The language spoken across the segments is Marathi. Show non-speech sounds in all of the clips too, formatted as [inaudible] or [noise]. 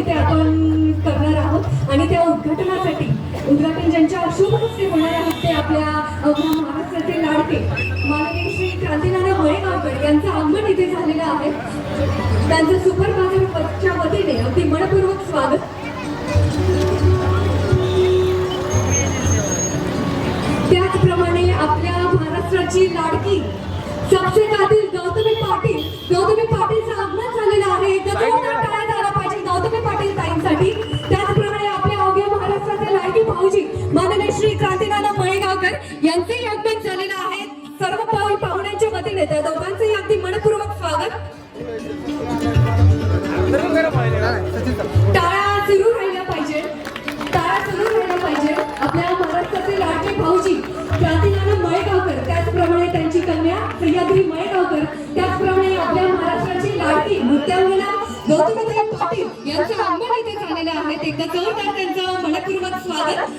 इथे आपण करणार आहोत. आणि त्या उद्घाटनासाठी उद्घाटन ज्यांच्या शुभ हस्ते होणार आहेत ते आपल्या अवघ्या महाराष्ट्राचे लाडके माननीय श्री क्रांतीनाना मळेगावकर यांचं आगमन इथे झालेलं आहे. त्यांचं सुपर बाजारच्या वतीने अगदी मनपूर्वक स्वागत. त्याचप्रमाणे आपल्या महाराष्ट्राची लाडकी सबसे कातील गौतमी पाटील गौतमी पाटीलचं आगमन झालेलं आहे. यांचे यांचेही आगमन झालेलं आहे सर्व पाहु- पाहुण्यांच्या वतीने त्या दोघांचंही अगदी मनपूर्वक स्वागत. टाळ्या सुरू राहिल्या पाहिजे. टाळ्या सुरू राहिल्या पाहिजे. आपल्या महाराष्ट्राचे लाडके भाऊजी क्रांतीनाना मळेगावकर त्याचप्रमाणे त्यांची कन्या सह्याद्री मळेगावकर त्याचप्रमाणे आपल्या महाराष्ट्राची लाडकी नृत्यांगना गौतमीताई पाटील यांचं आगमन इथे झालेलं आहे. एकदा जोरदार त्यांचं मनपूर्वक स्वागत.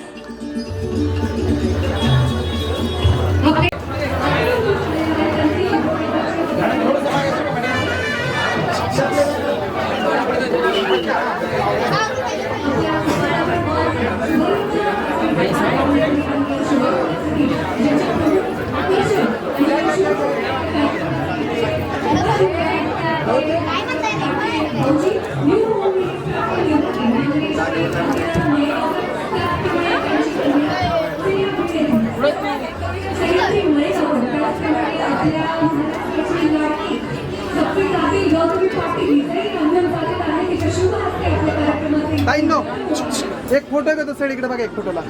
एक फोटो आहे का साईड इकडे बघा एक फोटोला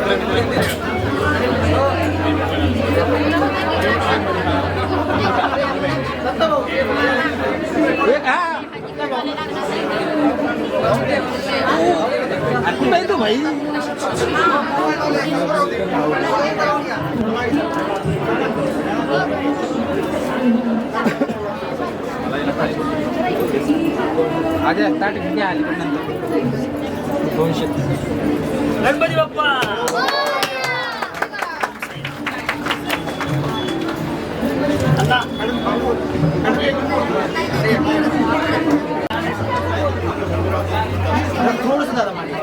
Thank you तो भाई आधी ताट घ्या आली पण नंतर दोनशे गणपती बाप्पा आता थोडस दादा मागे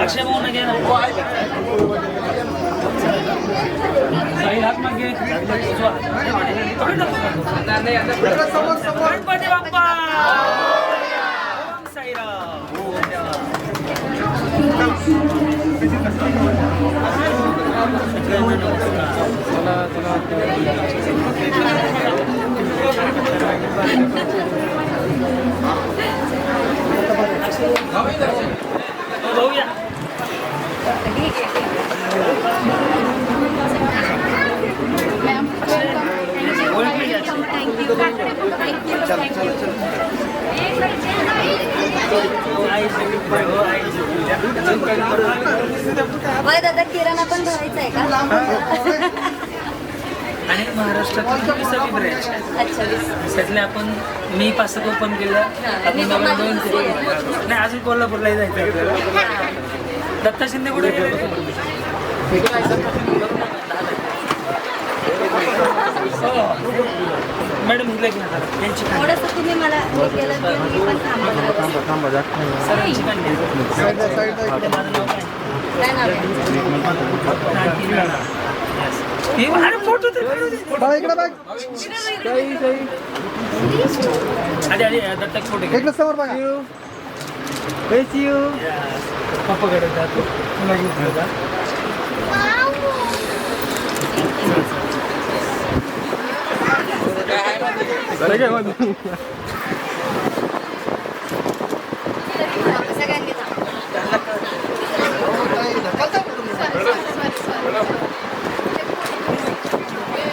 अक्षय भाऊ गणपती बाप्पा ओम साईराम जाते. होय दादा किराणा पण भरायचा आहे का? आणि ब्रँच अच्छा. वीस त्यातले आपण मी पाच सात ओपन केलं आपण दोन नाही अजून कोल्हापूरलाही जायचं आपल्याला. दत्ता शिंदे कुठे गेले. मॅडम हिला घ्या त्यांची कन्या. थोडंसं तुम्ही मला हे केलं की मी पण थांबत राहते. सरांची कन्या. साईडला साईडला ते माझं नाव काय काय नाव आहे? क्रांती राणा. Yes. हे अरे फोटो ते काढू दे. बाळा इकडे बघ काही काही आधी आधी दत्तक फोटो घे इकडे समोर बघा पप्पाकडे जातो तुला घेऊन जा.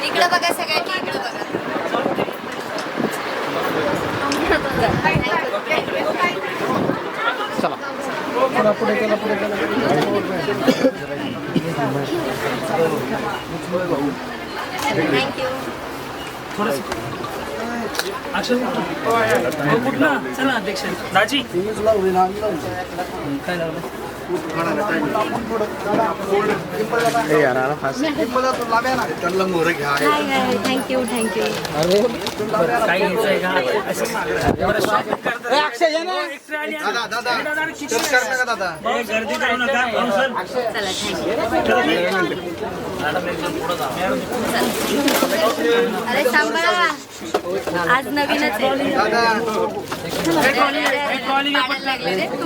इकडं बघा सगळ्यांनी इकडे बघा पुढे पुढे केला पुढे केला थँक्यू अक्षय हो, कुठलं? चला अध्यक्ष. दाजी. काय हाय थँक्यू. हो, हो, गर्दी करू नका. हो, सर. चला थँक्यू अरे सांभाळा. आज नवीनच आहे. लागले थँक्यू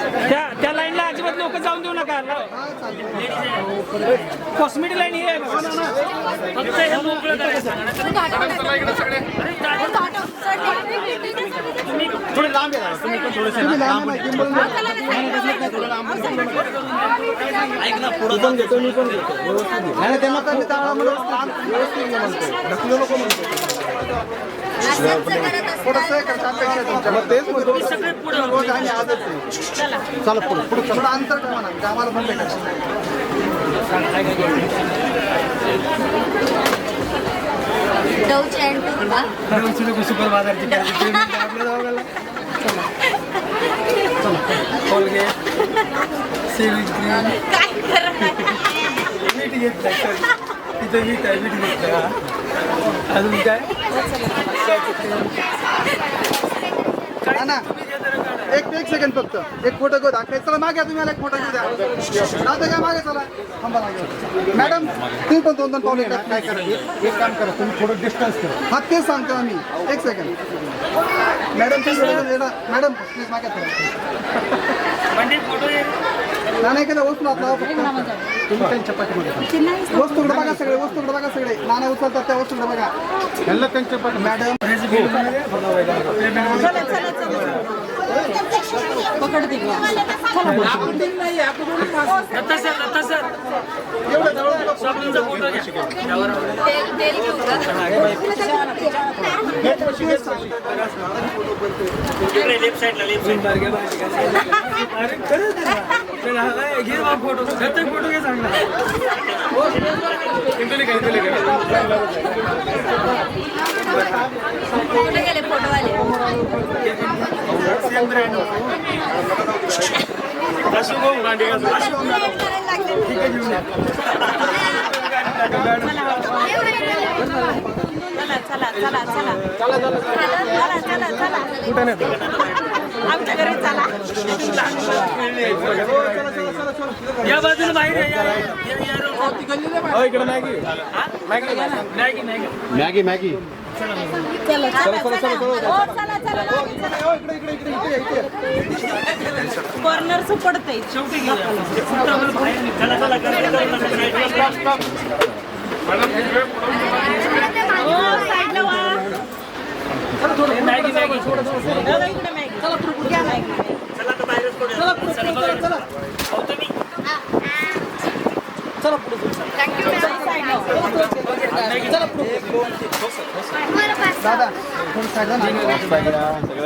त्या त्या लाईनला अजिबात लोक जाऊन देऊ नका. कॉस्मेटिक लाईन ही आहे. फक्त हे मोकळं करायचं. सांगा. अरे, दादा, तुम्ही लांब आहे ना, gimbal मध्ये. नाही, नाही, त्यांना मग तेच म्हणतो. रोज आम्ही आजच आहे. चला पुढे पुढे थोडं अंतर ठेवा ना म्हणजे आम्हाला पण भेटायचं डवचे अँड टू का सुपर बाजारची कोलगेट सेविंग क्रीम काय करणार [laughs] मीठ घेतलं तिथं मीठ आहे मीठ अजून काय? एक एक सेकंड फक्त. एक फोटो घेऊ दाखवाय चला मागे तुम्ही मला एक फोटो घेऊ द्या. दादा काय मागे चला. थांबा मागे. मॅडम तुम्ही पण दोन दोन पावले काय करा एक काम करा तुम्ही थोडं डिस्टन्स करा. हा तेच सांगतो आम्ही. एक सेकंड मॅडम मॅडम प्लीज मागे चला. म्हणजे फोटो ना नाही केलं वस्तू आपला फक्त तुम्ही त्यांच्या पाठीमध्ये वस्तूकडे बघा सगळे वस्तूकडे बघा सगळे नाना उचलतात त्या वस्तूकडे बघा त्यांना त्यांच्या पाठी मॅडम फोटो लेफ्ट साईडला लेफ्ट साईड घे. फोटो घे. चांगला कुठे नाही आमच्या घरी चला या बाजूला बाहेर इकडे मॅगी मॅगी मॅगी मॅगी चला चला चला चला हो, चला चला. इकडे इकडे इकडे इकडे इकडे कॉर्नर पडतंय शेवटी घेऊया फक्त आम्हाला बाहेर निघ. चला चला गर्दी करू नका. हो साईडला वा मॅगी मॅगी दादा, इकडे मॅगी घ्या मॅगी चला तर बाहेरच पडूया. चला बघा. हो, तुम्ही दादा थोडं side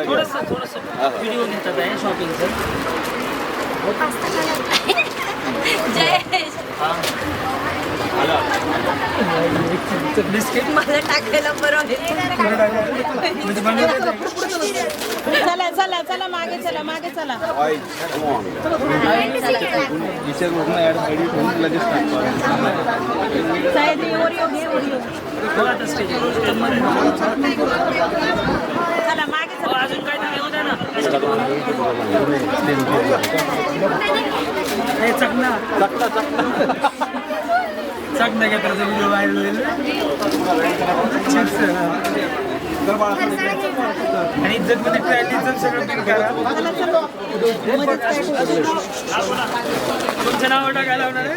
थोडस थोडस व्हिडिओ घेतात आहे शॉपिंगचं बिस्किट मला टाकायला बरं चला चला चला मागे चला मागे चला. साहेब ओरिओ घे ओरिओ. चला मागे चला. अजून काय चकना चकना चकना चकना घेतात व्हिडिओ व्हायरल आणि इज्जत मध्ये ट्रायल इज्जत सगळं बिल करा तुमचं नाव टाकायला लावणार आहे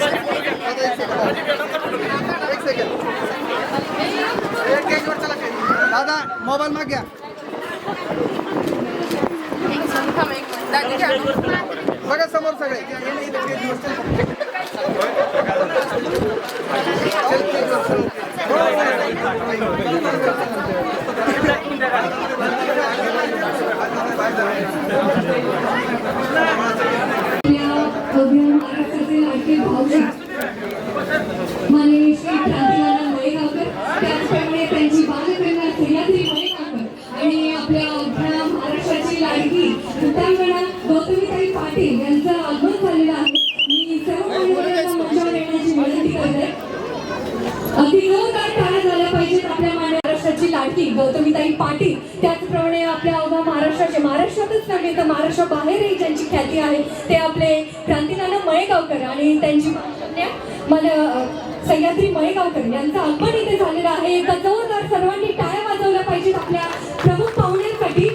एक सेकंड एक एक वर चला काही. दादा मोबाईल माग घ्या बघा समोर सगळे आपल्या अवघ्या महाराष्ट्राचे लाडके भाऊजी माननीय श्री क्रांतीलाल मयेगावकर त्याचप्रमाणे त्यांची बालकन्या सह्याद्री मयेगावकर आणि आपल्या अवघ्या महाराष्ट्राची लाडकी उत्तरांगणा गौतमीताई पाटील यांचं आगमन झालेलं आहे. मी सर्व मान्यवरांना मंचावर येण्याची विनंती करते. अगदी जोरदार टाळ्या झाल्या पाहिजेत आपल्या महाराष्ट्राची लाडकी गौतमीताई पाटील. त्याचप्रमाणे आपल्या अवघ्या महाराष्ट्राचे महाराष्ट्रातच नव्हे तर महाराष्ट्राबाहेरही ज्यांची ख्याती आहे ते आपले क्रांतीनाना मयेगावकर आणि त्यांची मला सह्याद्री मयेगावकर यांचं आगमन इथे झालेलं आहे. एकदा जोरदार सर्वांनी टाळ्या वाजवल्या पाहिजेत आपल्या प्रमुख पाहुण्यांसाठी.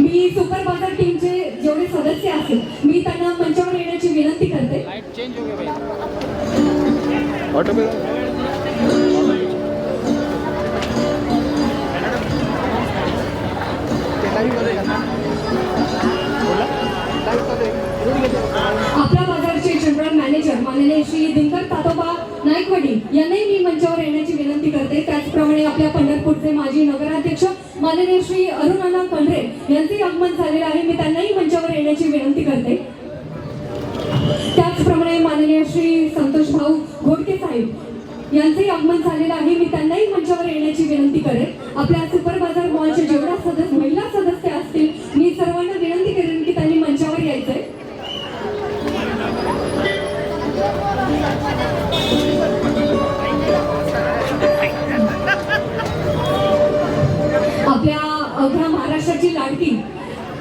मी सुपर बाजार टीमचे जेवढे सदस्य असेल मी त्यांना मंचावर येण्याची विनंती करते. आपल्या बाजारचे जनरल माननीय श्री दिनकर तातोबा नायकवडी यांनाही मी मंचावर येण्याची विनंती करते. त्याचप्रमाणे आपल्या पंढरपूरचे माजी नगराध्यक्ष माननीय श्री अरुणाना कंढरे यांचेही आगमन झालेलं आहे. मी त्यांनाही मंचावर येण्याची विनंती करते. त्याचप्रमाणे माननीय श्री संतोष भाऊ घोडके साहेब यांचेही आगमन झालेलं आहे. मी त्यांनाही मंचावर येण्याची विनंती करेन. आपल्या सुपर बाजार मॉलचे जेवढ्या सदस्य महिला सदस्य असतील मी सर्वांना विनंती करेन की त्यांनी मंचावर यायचंय आपल्या अवघ्या महाराष्ट्राची लाडकी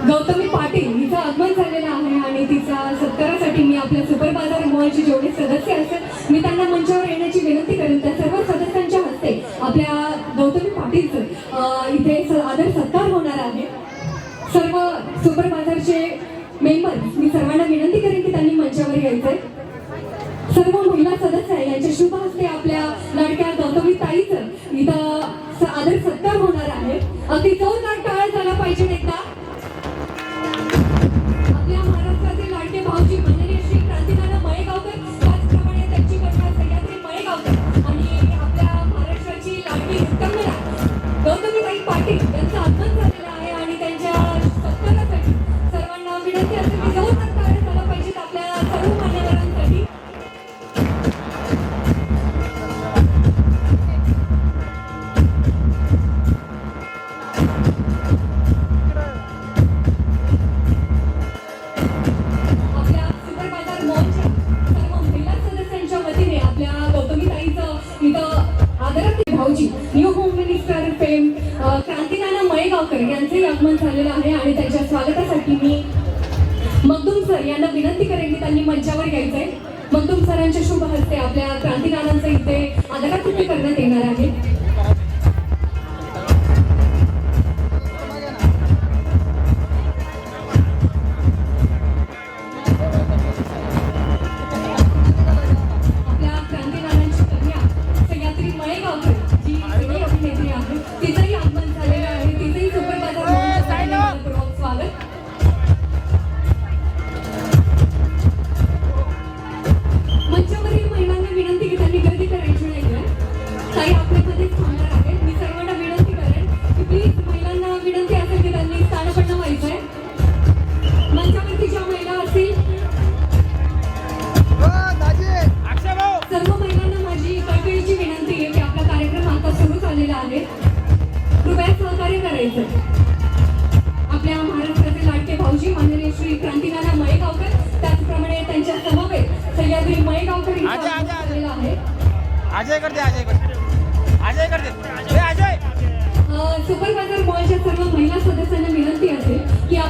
गौतमी पाटील हिचं आगमन झालेलं आहे आणि तिचा सत्कारासाठी मी आपल्या सुपर बाजार मॉलचे जेवढे सदस्य असेल मी त्यांना मंचावर येण्याची विनंती करेन. त्या सर्व सदस्यांच्या हस्ते आपल्या गौतमी पाटीलचं इथे स- आदर सत्कार होणार आहे. सर्व सुपर बाजारचे मेंबर मी सर्वांना विनंती करेन की त्यांनी मंचावर यायचंय. सर्व महिला सदस्य आहे. यांच्या शुभ हस्ते आपल्या लाडक्या गौतमी ताईचं इथं स- आदर सत्कार होणार आहे. अगदी जोरदार टाळ झाला पाहिजे एकदा. आपल्या महाराष्ट्रातील लाडके भाऊजी माननीय श्री क्रांतीनाना मयेगावकर त्याचप्रमाणे त्यांची कन्या सह्याद्री मयेगावकर आणि आपल्या महाराष्ट्राची लाडकी उत्तमना गौतमीबाई पाटील यांचं आगमन झालेला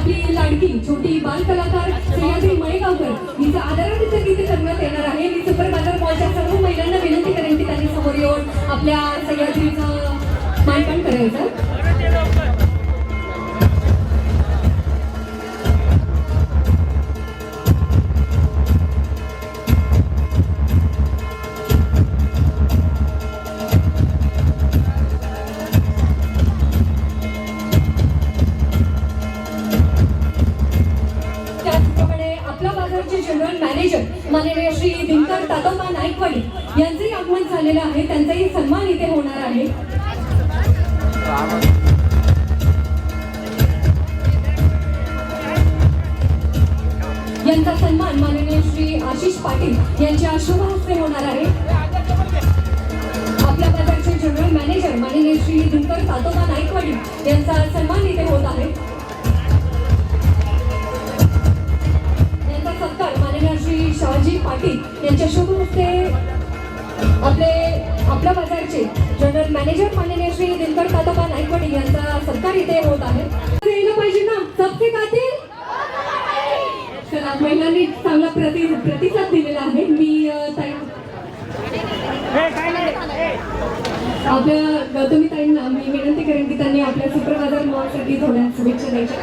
आपली लाडकी छोटी बाल कलाकार सह्याद्री मयेगावकर हिचं आदरातिथ्य तिथे करण्यात येणार आहे. मी सुपर बाजार मॉलच्या सर्व महिलांना विनंती करेन की त्यांनी समोर येऊन आपल्या सह्याद्रीचं मानपान करायचं. पाटील यांच्या शुभ हस्ते आपले आपल्या बाजारचे जनरल मॅनेजर माननीय श्री दिनकर तातोबा नाईकवाडी यांचा सत्कार इथे होत आहे. यायला पाहिजे ना? सबसे कातील चला महिलांनी चांगला प्रति प्रतिसाद दिलेला आहे. मी आपल्या गौतमी ताईंना मी विनंती करेन की त्यांनी आपल्या सुपर बाजार मॉलसाठी थोड्या शुभेच्छा द्यायच्या.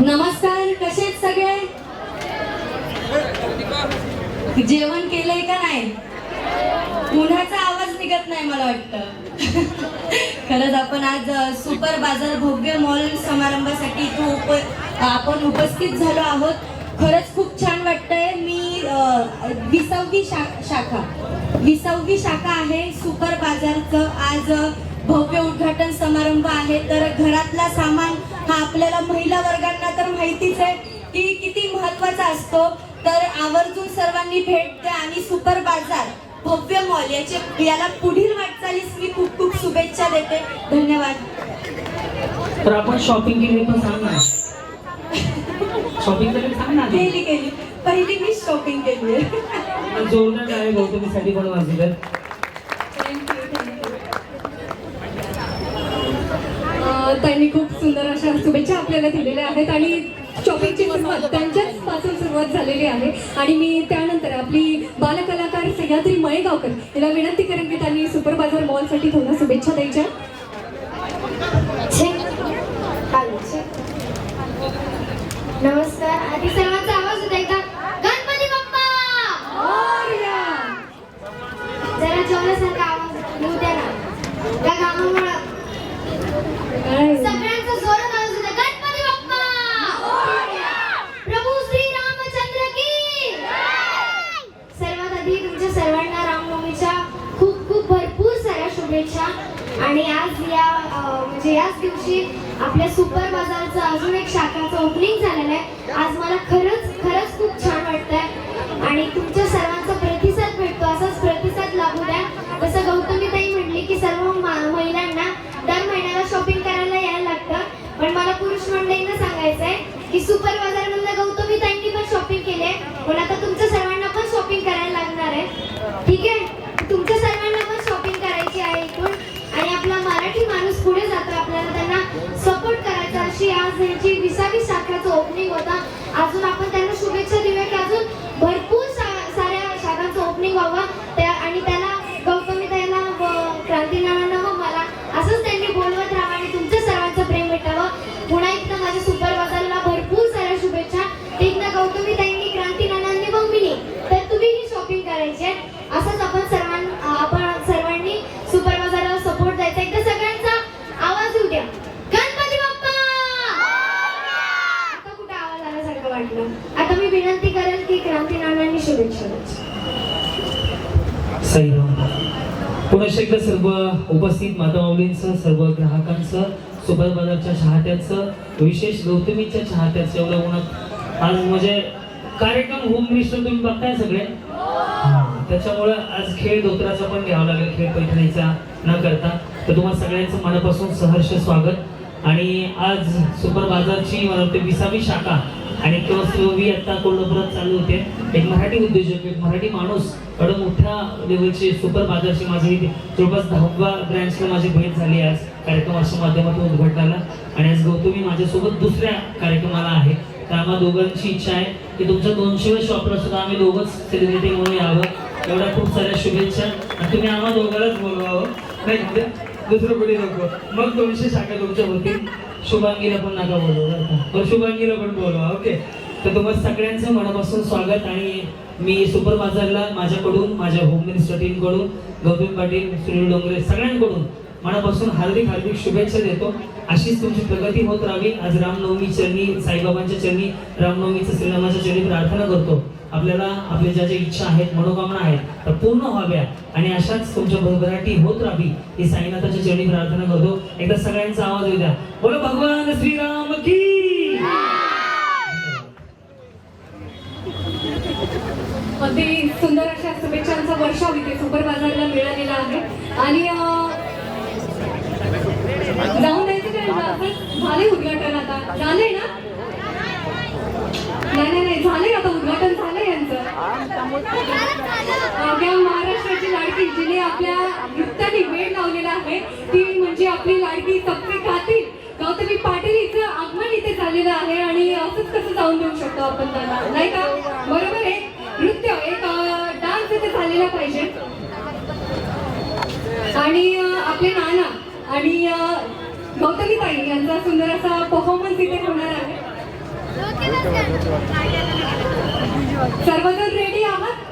नमस्कार कसे आहेत सगळे? जेवण केलंय का नाही? उन्हाचा आवाज निघत नाही मला वाटतं. [laughs] खरंच आपण आज सुपर बाजार भव्य मॉल समारंभासाठी इथं उप आपण उपस्थित झालो आहोत. खरंच खूप छान वाटतंय. मी विसावी शा शाखा विसावी शाखा आहे सुपर बाजारचं. आज भव्य उद्घाटन समारंभ आहे. तर घरातला सामान हा आपल्याला महिला वर्गांना तर माहितीच आहे की किती महत्त्वाचा असतो. तर आवर्जून सर्वांनी भेट द्या आणि सुपर बाजार भव्य मॉल याचे याला पुढील वाटचालीस मी खूप खूप शुभेच्छा देते. धन्यवाद. तर आपण शॉपिंग केली पण सांग ना. शॉपिंग केली सांग ना. केली केली. पहिली मी शॉपिंग केली. आहे जोरदार आहे गौतमीसाठी पण अ, त्यांनी खूप सुंदर अशा शुभेच्छा आपल्याला दिलेल्या आहेत आणि शॉपिंगची सुरुवात त्यांच्याच पासून सुरुवात झालेली आहे. आणि मी त्यानंतर आपली बालकलाकार सह्याद्री मळेगावकर तिला विनंती करेन की त्यांनी सुपर बाजार मॉलसाठी थोड्या शुभेच्छा द्यायच्या. नमस्कार. आधी सर्वात आवाज होता एकदा गणपती बाप्पा मोरया! जरा जेवणासारखा आवाज येऊ द्या ना त्या कामामुळं काय? सगळ्यांचा जोरात आवाज होता गणपती बाप्पा प्रभू श्री रामचंद्र की सर्वात आधी तुमच्या सर्वांना रामनवमीच्या खूप खूप भरपूर साऱ्या शुभेच्छा आणि आज या म्हणजे याच दिवशी आपल्या सुपर बाजारचं अजून एक शाखाचं ओपनिंग झालेलं आहे. आज मला खरंच खरंच खूप छान वाटतंय. आणि तुमच्या सर्वांचा प्रतिसाद भेटतो असाच प्रतिसाद लागू द्या. जसं गौतमी ताई म्हणली की सर्व महिलांना दर महिन्याला शॉपिंग करायला यायला लागतं. पण मला पुरुष मंडळींना सांगायचं आहे की सुपर बाजार मधल्या गौतमी ताईंनी पण शॉपिंग केली आहे पण आता तुमच्या सर्वांना पण शॉपिंग करायला लागणार आहे ठीक आहे तुमच्या सर्वांना पण शॉपिंग करायची आहे इथून आणि आपला मराठी माणूस पुढे जातो आपल्याला त्यांना सपोर्ट करायचा अशी आज यांची विसावी होता अजून आपण त्यांना शुभेच्छा देऊया की अजून भरपूर सा- साऱ्या शाखांचं ओपनिंग व्हावं त्या आणि त्याला गौतमी ताईला व क्रांतीनारायणला व मला असंच त्यांनी बोलवत राहावं आणि तुमच्या सर्वांचं प्रेम भेटावं पुन्हा एकदा माझ्या सुपर बाजारला भरपूर साऱ्या शुभेच्छा एकदा गौतमी ताईंनी क्रांतीनानांनी व मीनी तर तुम्हीही शॉपिंग करायची आहे असंच आपण सर्वां आपण सर्वांनी सुपर बाजाराला सपोर्ट द्यायचा एकदा सगळ्यांचा आवाज येऊ द्या गणपती बाप्पा आता कुठे आवाज आल्यासारखं वाटलं आता मी विनंती करेल की क्रांतीनानांनी शुभेच्छा द्यायची सईराम पुन्हा एकदा सर्व उपस्थित माता माऊलींचं सर्व ग्राहकांचं सुपर बाजारच्या चाहत्याचं विशेष गौतमीच्या चाहत्याचं एवढं उन्हात आज म्हणजे कार्यक्रम होम मिनिस्टर तुम्ही बघताय सगळे. हा, त्याच्यामुळं आज खेळ धोत्राचा पण घ्यावा लागेल खेळ पैठणीचा न करता. तर तुम्हाला सगळ्यांचं मनापासून सहर्ष स्वागत. आणि आज सुपर बाजारची मला वाटते विसावी शाखा आणि किंवा सहावी आता कोल्हापुरात चालू होते. एक मराठी उद्योजक एक मराठी माणूस एवढं मोठ्या लेवलचे सुपर बाजारची माझी जवळपास दहावा ब्रँचला माझी भेट झाली आज. कार्यक्रमाच्या माध्यमातून उद्घाटनाला. आणि आज गौतमी माझ्यासोबत दुसऱ्या कार्यक्रमाला आहे. तर आम्हा दोघांची इच्छा आहे की तुमच्या दोनशे शॉपला सुद्धा आम्ही दोघंच सेलिब्रिटी म्हणून यावं. एवढ्या खूप साऱ्या शुभेच्छा. आणि तुम्ही आम्हा दोघांनाच बोलवावं. नाही दुसरं कोणी नको. मग दोनशे शाखा तुमच्या होतील शुभांगीला पण नका बोलवा बरं शुभांगीला पण बोलवा ओके. तर तुम्हाला सगळ्यांचं मनापासून स्वागत आणि मी सुपर बाजारला माझ्याकडून माझ्या होम मिनिस्टर टीमकडून गौतम पाटील सुनील डोंगरे सगळ्यांकडून मनापासून हार्दिक हार्दिक शुभेच्छा देतो. अशीच तुमची प्रगती होत राहावी. आज रामनवमी चरणी साईबाबांच्या चरणी रामनवमीचं श्रीरामाच्या चरणी प्रार्थना करतो. आपल्याला आपल्या ज्या ज्या इच्छा आहेत मनोकामना आहेत त्या पूर्ण व्हाव्या आणि अशाच तुमच्या भरभराटी होत राहावी ही साईनाथाच्या चरणी प्रार्थना करतो. एकदा सगळ्यांचा आवाज येऊ द्या. बोला भगवान श्रीराम की अगदी सुंदर अशा शुभेच्छांचा वर्षाव इथे सुपर बाजारला मिळालेला आहे. आणि अं, जाऊन द्यायचं काय असं झाले उद्घाटन आता झाले ना नाही नाही नाही झाले आता उद्घाटन झालंय यांचं अवघ्या महाराष्ट्राची लाडकी जिने आपल्या नृत्याने वेळ लावलेला आहे. ती म्हणजे आपली लाडकी सबके खातील गौतमी पाटील हिचं आगमन इथे झालेलं आहे आणि असंच कसं जाऊन देऊ शकतो आपण त्यांना? नाही का? बरोबर आहे. नृत्य एक डान्स इथे झालेला पाहिजे. आणि आपले नाना आणि गौतमी ताई यांचा सुंदर असा परफॉर्मन्स इथे होणार आहे. सर्वजण रेडी आहात?